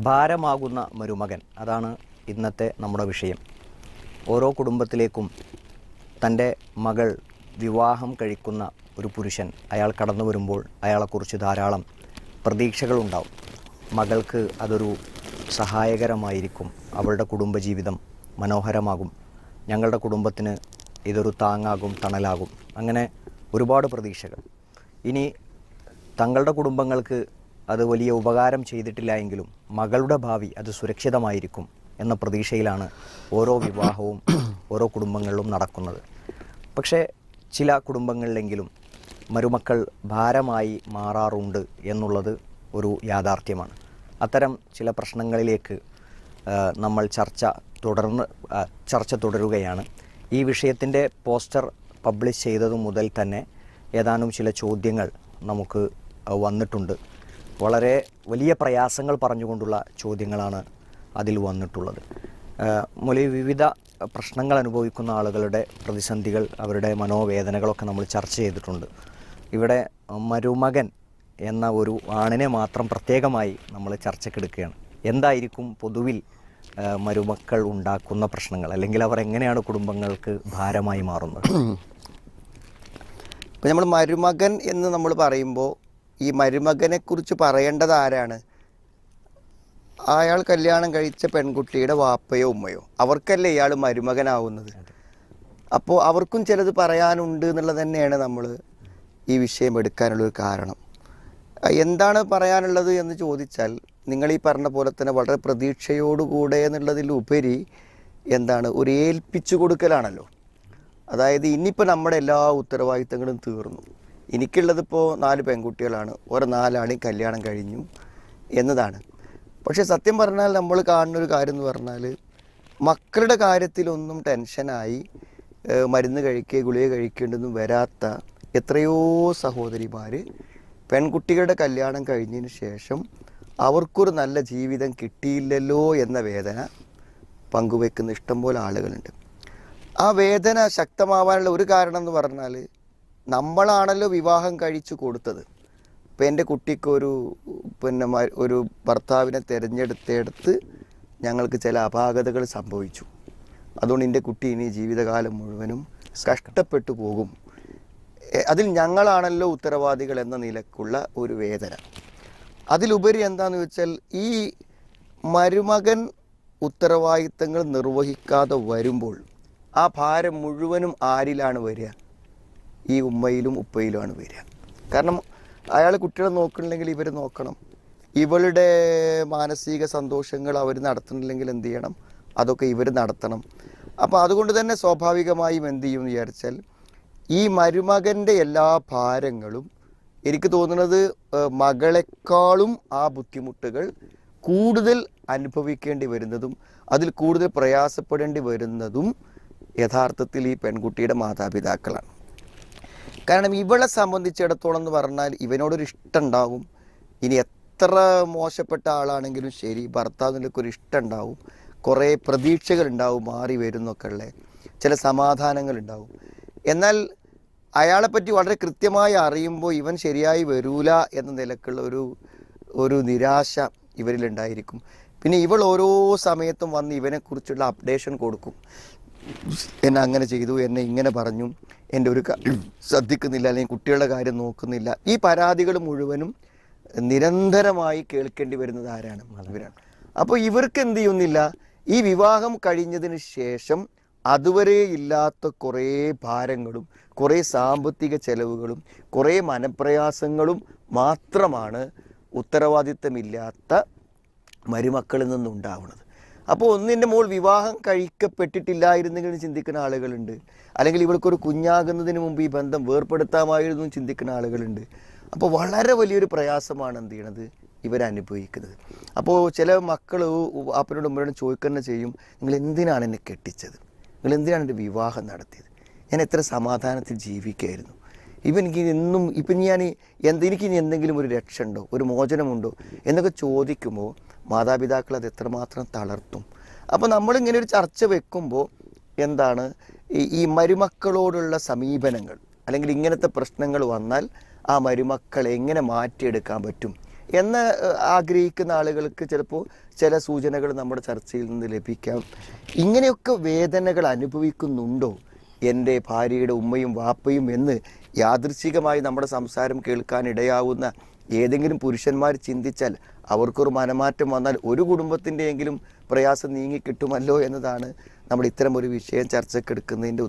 ഭാരമാകുന്ന മരുമകൻ. അതാണ് ഇന്നത്തെ നമ്മുടെ വിഷയം. ഓരോ കുടുംബത്തിലേക്കും തന്റെ മകൾ വിവാഹം കഴിക്കുന്ന ഒരു പുരുഷൻ അയാൾ കടന്നു വരുമ്പോൾ അയാളെക്കുറിച്ച് ധാരാളം പ്രതീക്ഷകളുണ്ടാവും. മകൾക്ക് അതൊരു സഹായകരമായിരിക്കും. അവളുടെ കുടുംബജീവിതം മനോഹരമാകും. ഞങ്ങളുടെ കുടുംബത്തിന് ഇതൊരു താങ്ങാകും തണലാകും. അങ്ങനെ ഒരുപാട് പ്രതീക്ഷകൾ. ഇനി തങ്ങളുടെ കുടുംബങ്ങൾക്ക് അത് വലിയ ഉപകാരം ചെയ്തിട്ടില്ല എങ്കിലും മകളുടെ ഭാവി അത് സുരക്ഷിതമായിരിക്കും എന്ന പ്രതീക്ഷയിലാണ് ഓരോ വിവാഹവും ഓരോ കുടുംബങ്ങളിലും നടക്കുന്നത്. പക്ഷേ ചില കുടുംബങ്ങളിലെങ്കിലും മരുമക്കൾ ഭാരമായി മാറാറുണ്ട് എന്നുള്ളത് ഒരു യാഥാർത്ഥ്യമാണ്. അത്തരം ചില പ്രശ്നങ്ങളിലേക്ക് നമ്മൾ ചർച്ച തുടർന്ന് ചർച്ച തുടരുകയാണ്. ഈ വിഷയത്തിന്റെ പോസ്റ്റർ പബ്ലിഷ് ചെയ്തതു മുതൽ തന്നെ ഏതാനും ചില ചോദ്യങ്ങൾ നമുക്ക് വന്നിട്ടുണ്ട്. വളരെ വലിയ പ്രയാസങ്ങൾ പറഞ്ഞുകൊണ്ടുള്ള ചോദ്യങ്ങളാണ് അതിൽ വന്നിട്ടുള്ളത്. മൊലി വിവിധ പ്രശ്നങ്ങൾ അനുഭവിക്കുന്ന ആളുകളുടെ പ്രതിസന്ധികൾ അവരുടെ മനോവേദനകളൊക്കെ നമ്മൾ ചർച്ച ചെയ്തിട്ടുണ്ട്. ഇവിടെ മരുമകൻ എന്ന ഒരു ആണിനെ മാത്രം പ്രത്യേകമായി നമ്മൾ ചർച്ചക്കെടുക്കുകയാണ്. എന്തായിരിക്കും പൊതുവിൽ മരുമക്കൾ ഉണ്ടാക്കുന്ന പ്രശ്നങ്ങൾ? അല്ലെങ്കിൽ അവർ എങ്ങനെയാണ് കുടുംബങ്ങൾക്ക് ഭാരമായി മാറുന്നത്? ഇപ്പം നമ്മൾ മരുമകൻ എന്ന് നമ്മൾ പറയുമ്പോൾ ഈ മരുമകനെ കുറിച്ച് പറയേണ്ടത് ആരാണ്? അയാൾ കല്യാണം കഴിച്ച പെൺകുട്ടിയുടെ വാപ്പയോ ഉമ്മയോ? അവർക്കല്ലേ ഇയാൾ മരുമകനാവുന്നത്? അപ്പോൾ അവർക്കും ചിലത് പറയാനുണ്ട് എന്നുള്ളത് തന്നെയാണ് നമ്മൾ ഈ വിഷയം എടുക്കാനുള്ളൊരു കാരണം. എന്താണ് പറയാനുള്ളത് എന്ന് ചോദിച്ചാൽ നിങ്ങൾ ഈ പറഞ്ഞ പോലെ തന്നെ വളരെ പ്രതീക്ഷയോടുകൂടെ എന്നുള്ളതിലുപരി എന്താണ്? ഒരു ഏൽപ്പിച്ചു കൊടുക്കലാണല്ലോ. അതായത് ഇനിയിപ്പോൾ നമ്മുടെ എല്ലാ ഉത്തരവാദിത്തങ്ങളും തീർന്നു. എനിക്കുള്ളതിപ്പോൾ നാല് പെൺകുട്ടികളാണ്. ഒരു നാലാണ് കല്യാണം കഴിഞ്ഞു എന്നതാണ്. പക്ഷേ സത്യം പറഞ്ഞാൽ നമ്മൾ കാണുന്ന ഒരു കാര്യം എന്ന് പറഞ്ഞാൽ മക്കളുടെ കാര്യത്തിലൊന്നും ടെൻഷനായി മരുന്ന് കഴിക്കുക ഗുളിക കഴിക്കേണ്ടതൊന്നും വരാത്ത എത്രയോ സഹോദരിമാർ പെൺകുട്ടികളുടെ കല്യാണം കഴിഞ്ഞതിന് ശേഷം അവർക്കൊരു നല്ല ജീവിതം കിട്ടിയില്ലല്ലോ എന്ന വേദന പങ്കുവെക്കുന്ന ഇഷ്ടംപോലെ ആളുകളുണ്ട്. ആ വേദന ശക്തമാവാനുള്ള ഒരു കാരണം എന്ന് പറഞ്ഞാൽ നമ്മളാണല്ലോ വിവാഹം കഴിച്ചു കൊടുത്തത്. ഇപ്പം എന്റെ കുട്ടിക്കൊരു പിന്നെ ഒരു ഭർത്താവിനെ തിരഞ്ഞെടുത്തെടുത്ത് ഞങ്ങൾക്ക് ചില അപാകതകൾ സംഭവിച്ചു. അതുകൊണ്ട് എന്റെ കുട്ടി ഇനി ജീവിതകാലം മുഴുവനും കഷ്ടപ്പെട്ടു പോകും. അതിൽ ഞങ്ങളാണല്ലോ ഉത്തരവാദികൾ എന്ന നിലക്കുള്ള ഒരു വേദന. അതിലുപരി എന്താന്ന് വെച്ചാൽ ഈ മരുമകൻ ഉത്തരവാദിത്തങ്ങൾ നിർവഹിക്കാതെ വരുമ്പോൾ ആ ഭാരം മുഴുവനും ആരിലാണ് വരിക? ഈ ഉമ്മയിലും ഉപ്പയിലുമാണ് വരിക. കാരണം അയാൾ കുട്ടികളെ നോക്കണില്ലെങ്കിൽ ഇവർ നോക്കണം. ഇവളുടെ മാനസിക സന്തോഷങ്ങൾ അവർ നടത്തണില്ലെങ്കിൽ എന്ത് ചെയ്യണം? അതൊക്കെ ഇവർ നടത്തണം. അപ്പോൾ അതുകൊണ്ട് തന്നെ സ്വാഭാവികമായും എന്ത് ചെയ്യും എന്ന് വിചാരിച്ചാൽ ഈ മരുമകന്റെ എല്ലാ ഭാരങ്ങളും എനിക്ക് തോന്നുന്നത് മകളെക്കാളും ആ ബുദ്ധിമുട്ടുകൾ കൂടുതൽ അനുഭവിക്കേണ്ടി വരുന്നതും അതിൽ കൂടുതൽ പ്രയാസപ്പെടേണ്ടി വരുന്നതും യഥാർത്ഥത്തിൽ ഈ പെൺകുട്ടിയുടെ മാതാപിതാക്കളാണ്. കാരണം ഇവളെ സംബന്ധിച്ചിടത്തോളം എന്ന് പറഞ്ഞാൽ ഇവനോടൊരു ഇഷ്ടം ഉണ്ടാവും ഇനി എത്ര മോശപ്പെട്ട ആളാണെങ്കിലും ശരി ഭർത്താവിനൊക്കെ ഒരു ഇഷ്ടം ഉണ്ടാവും കുറേ പ്രതീക്ഷകൾ ഉണ്ടാവും മാറി വരുന്നൊക്കെ ഉള്ള. ചില സമാധാനങ്ങൾ ഉണ്ടാവും എന്നാൽ അയാളെപ്പറ്റി വളരെ കൃത്യമായി അറിയുമ്പോൾ ഇവൻ ശരിയായി വരൂല എന്ന നിലക്കുള്ള ഒരു ഒരു നിരാശ ഇവരിലുണ്ടായിരിക്കും. പിന്നെ ഇവൾ ഓരോ സമയത്തും വന്ന് ഇവനെക്കുറിച്ചുള്ള അപ്ഡേഷൻ കൊടുക്കും. എന്നെ അങ്ങനെ ചെയ്തു എന്നെ ഇങ്ങനെ പറഞ്ഞു. എന്റെ ഒരു ശ്രദ്ധിക്കുന്നില്ല അല്ലെങ്കിൽ കുട്ടികളുടെ കാര്യം നോക്കുന്നില്ല. ഈ പരാതികൾ മുഴുവനും നിരന്തരമായി കേൾക്കേണ്ടി വരുന്നത് ആരാണ്? ഇവരാണ്. അപ്പോൾ ഇവർക്ക് എന്ത് ചെയ്യുന്നില്ല? ഈ വിവാഹം കഴിഞ്ഞതിന് ശേഷം അതുവരെ ഇല്ലാത്ത കുറേ ഭാരങ്ങളും കുറേ സാമ്പത്തിക ചെലവുകളും കുറേ മനപ്രയാസങ്ങളും മാത്രമാണ് ഉത്തരവാദിത്തമില്ലാത്ത മരുമക്കളിൽ നിന്നുണ്ടാവുന്നത് അപ്പോൾ ഒന്നിന്റെ മോൾ വിവാഹം കഴിക്കപ്പെട്ടിട്ടില്ലായിരുന്നെങ്കിൽ ചിന്തിക്കുന്ന ആളുകളുണ്ട്. അല്ലെങ്കിൽ ഇവൾക്കൊരു കുഞ്ഞാകുന്നതിന് മുമ്പ് ഈ ബന്ധം വേർപ്പെടുത്താമായിരുന്നു ചിന്തിക്കുന്ന ആളുകളുണ്ട്. അപ്പോൾ വളരെ വലിയൊരു പ്രയാസമാണ് എന്ത് ചെയ്യണത്? ഇവരനുഭവിക്കുന്നത് അപ്പോൾ ചില മക്കൾ അപ്പനോട് ഉമ്മയോടും ചോദിക്കുന്ന ചെയ്യും നിങ്ങൾ എന്തിനാണ് എന്നെ കെട്ടിച്ചത്? നിങ്ങൾ എന്തിനാണ് എന്റെ വിവാഹം നടത്തിയത്? ഞാൻ എത്ര സമാധാനത്തിൽ ജീവിക്കുകയായിരുന്നു ഇപ്പം എനിക്ക് എന്നും ഇപ്പം ഞാൻ എന്ത് എനിക്ക് ഇനി എന്തെങ്കിലും ഒരു രക്ഷ ഉണ്ടോ ഒരു മോചനമുണ്ടോ? എന്നൊക്കെ ചോദിക്കുമ്പോൾ മാതാപിതാക്കൾ അത് എത്രമാത്രം തളർത്തും. അപ്പോൾ നമ്മളിങ്ങനെ ഒരു ചർച്ച വെക്കുമ്പോൾ എന്താണ്? ഈ മരുമക്കളോടുള്ള സമീപനങ്ങൾ അല്ലെങ്കിൽ ഇങ്ങനത്തെ പ്രശ്നങ്ങൾ വന്നാൽ ആ മരുമക്കളെ എങ്ങനെ മാറ്റിയെടുക്കാൻ പറ്റും? എന്ന് ആഗ്രഹിക്കുന്ന ആളുകൾക്ക് ചിലപ്പോൾ ചില സൂചനകൾ നമ്മുടെ ചർച്ചയിൽ നിന്ന് ലഭിക്കാം. ഇങ്ങനെയൊക്കെ വേദനകൾ അനുഭവിക്കുന്നുണ്ടോ? എന്റെ ഭാര്യയുടെ ഉമ്മയും വാപ്പയും എന്ന് യാദൃച്ഛികമായി നമ്മുടെ സംസാരം കേൾക്കാൻ ഇടയാവുന്ന ഏതെങ്കിലും പുരുഷന്മാർ ചിന്തിച്ചാൽ അവർക്കൊരു മനമാറ്റം വന്നാൽ ഒരു കുടുംബത്തിന്റെയെങ്കിലും പ്രയാസം നീങ്ങിക്കിട്ടുമല്ലോ എന്നതാണ് നമ്മൾ ഇത്തരം ഒരു വിഷയം ചർച്ചക്കെടുക്കുന്നതിന്റെ